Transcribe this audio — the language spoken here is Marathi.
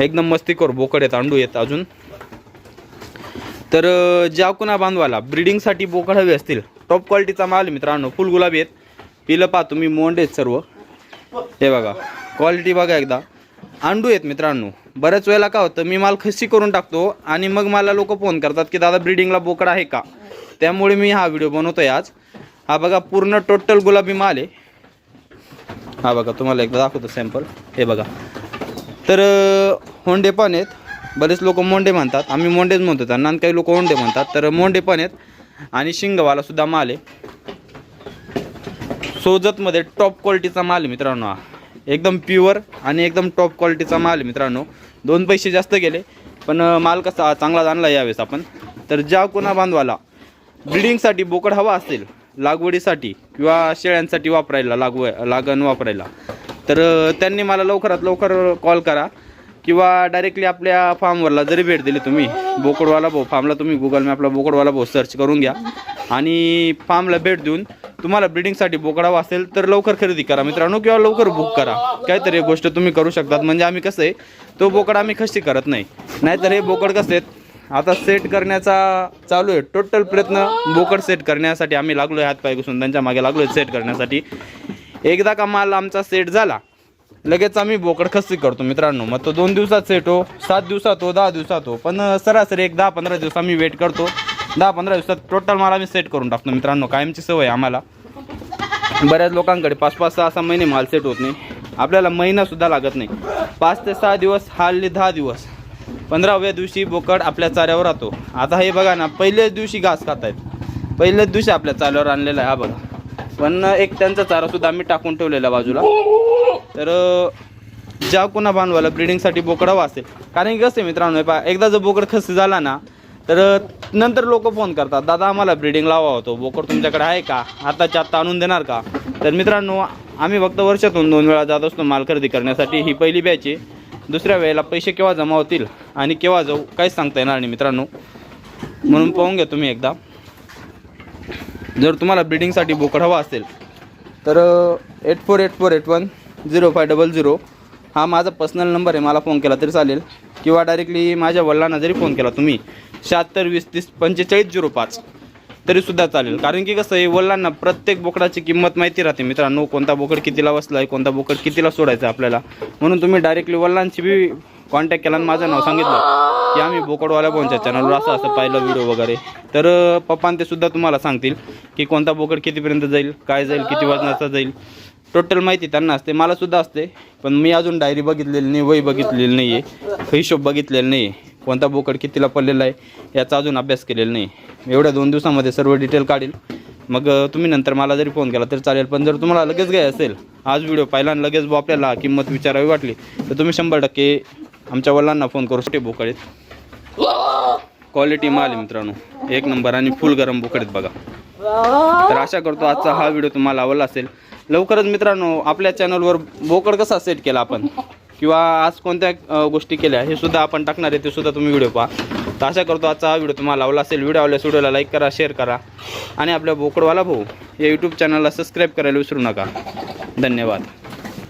एकदम मस्ती कर बोकड आहेत अंडू आहेत अजून. तर ज्या कुणा बांधवाला ब्रिडिंगसाठी बोकड हवे असतील. टॉप क्वालिटीचा माल मित्रांनो फुल गुलाबी आहेत. पिलं पहा तुम्ही मोंड आहेत सर्व. हे बघा क्वालिटी बघा एकदा. अंडू आहेत मित्रांनो बऱ्याच वेळेला काय होतं मी माल खस्सी करून टाकतो आणि मग मला लोक फोन करतात की दादा ब्रिडिंगला बोकड आहे का? त्यामुळे मी हा व्हिडिओ बनवतोय आज. हा बघा पूर्ण टोटल गुलाबी माल आहे. हा बघा तुम्हाला एकदा दाखवतो सॅम्पल हे बघा. तर होंडे पण आहेत. बरेच लोक मोंडे म्हणतात. आम्ही मोंडेच म्हणतो त्यांना आणि काही लोक होंडे म्हणतात. तर मोंडे पण आहेत आणि शिंगवाला सुद्धा माल आहे. सोजतमध्ये टॉप क्वालिटीचा माल मित्रांनो हा. एकदम प्युअर आणि एकदम टॉप क्वालिटीचा माल मित्रांनो. दोन पैसे जास्त गेले पण माल कसा चांगला आणला यावेळेस आपण. तर ज्या कोणा बांधवाला ब्रिडिंगसाठी बोकड हवा असेल लागवडीसाठी किंवा शेळ्यांसाठी वापरायला लागव लागण वापरायला तर त्यांनी मला लवकरात लवकर कॉल करा. किंवा डायरेक्टली आपल्या फार्मवरला जरी भेट दिली तुम्ही बोकडवाला भाऊ फार्मला तुम्ही गुगल मॅपला बोकडवाला भाऊ सर्च करून घ्या. आणि फार्मला भेट देऊन तुम्हाला ब्रिडिंगसाठी बोकडावा असेल तर लवकर खरेदी करा मित्रांनो किंवा लवकर बुक करा. काहीतरी एक गोष्ट तुम्ही करू शकतात. म्हणजे आम्ही कसं आहे तो बोकड आम्ही खशी करत नाही. नाहीतर हे बोकड कसे आहेत आता सेट करण्याचा चालू आहे. टोटल प्रयत्न बोकड सेट करण्यासाठी आम्ही लागलो आहे हातपाय घुसून त्यांच्या मागे लागलो आहे सेट करण्यासाठी. एकदा का माल आमचा सेट झाला लगेच आम्ही बोकड खस्ती करतो मित्रांनो. मग तो दोन दिवसात सेट हो सात दिवसात हो दहा दिवसात हो. पण सरासरी एक दहा पंधरा दिवस आम्ही वेट करतो. दहा पंधरा दिवसात टोटल माल आम्ही सेट करून टाकतो मित्रांनो. कायमची सवय आम्हाला. बऱ्याच लोकांकडे पाच पाच सहा सहा महिने माल सेट होत नाही. आपल्याला महिनासुद्धा लागत नाही. पाच ते सहा दिवस हल्ली दहा दिवस. पंधराव्या दिवशी बोकड आपल्या चाऱ्यावर राहतो. आता हे बघा ना पहिल्याच दिवशी घास खात आहेत पहिल्याच दिवशी आपल्या चाऱ्यावर आणलेला आहे. हा बघा. पण एक त्यांचा चारासुद्धा आम्ही टाकून ठेवलेला बाजूला. तर ज्या कोणा बांधवाला ब्रिडिंगसाठी बोकड हवा कारण की कसं आहे मित्रांनो हे पहा एकदा जर बोकड खस्ती झाला ना तर नंतर लोक फोन करतात दादा आम्हाला ब्रिडिंग लावा होतो बोकड तुमच्याकडे आहे का? आताच्या आत्ता आणून देणार का? तर मित्रांनो आम्ही फक्त वर्षातून दोन वेळा जात असतो माल खरेदी करण्यासाठी. ही पहिली बॅच आहे. दुसऱ्या वेळेला पैसे केव्हा जमा होतील आणि केव्हा जाऊ काहीच सांगता येणार नाही मित्रांनो. म्हणून पाहून घ्या तुम्ही एकदा. जर तुम्हाला ब्रिडिंगसाठी बोकड हवा असेल तर eight four eight four eight one zero five double zero हा माझा पर्सनल नंबर आहे मला फोन केला तरी चालेल. किंवा डायरेक्टली माझ्या वडिलांना जरी फोन केला तुम्ही शहात्तर वीस तीस पंचेचाळीस झिरो पाच तरीसुद्धा चालेल. कारण की कसं आहे वडिलांना प्रत्येक बोकडाची किंमत माहिती राहते मित्रांनो कोणता बोकड कितीला बसला आहे कोणता बोकड कितीला सोडायचा आहे आपल्याला. म्हणून तुम्ही डायरेक्टली वडिलांची बी कॉन्टॅक्ट केला आणि माझं नाव सांगितलं. की आम्ही बोकडवाल्या बोनच्या चॅनलवर असं असं पाहिलं व्हिडिओ वगैरे. तर पप्पान ते सुद्धा तुम्हाला सांगतील की कोणता बोकड कितीपर्यंत जाईल काय जाईल किती वजनाचा जाईल. टोटल माहिती त्यांना असते मला सुद्धा असते पण मी अजून डायरी बघितलेली नाही वही बघितलेली नाही आहे हिशोब बघितलेला नाही आहे कोणता बोकड कितीला पडलेला आहे याचा अजून अभ्यास केलेला नाही एवढ्या दोन दिवसामध्ये सर्व डिटेल काढील मग तुम्ही नंतर मला जरी फोन केला तरी चालेल पण जर तुम्हाला लगेच घ्याय असेल आज व्हिडिओ पाहिला आणि लगेच बो आपल्याला किंमत विचारावी वाटली तर तुम्ही शंभर टक्के आमच्या वडिलांना फोन करू. शकते बोकड क्वालिटी माल आहे मित्रांनो. एक नंबर आणि फुल गरम बोकड बघा. तर आशा करतो आजचा हा व्हिडिओ तुम्हाला आवडला असेल. लवकरच मित्रांनो आपल्या चॅनलवर बोकड कसा सेट केला आपण? किंवा आज कोणत्या गोष्टी केल्या? हे सुद्धा आपण टाकणार आहे ते सुद्धा तुम्ही व्हिडिओ पहा. तर आशा करतो आजचा हा व्हिडिओ तुम्हाला आवडला असेल. व्हिडिओ आवडल्यास व्हिडिओला लाईक करा शेअर करा. आणि आपल्या बोकडवाला भाऊ या यूट्यूब चॅनलला सबस्क्राईब करायला विसरू नका. धन्यवाद.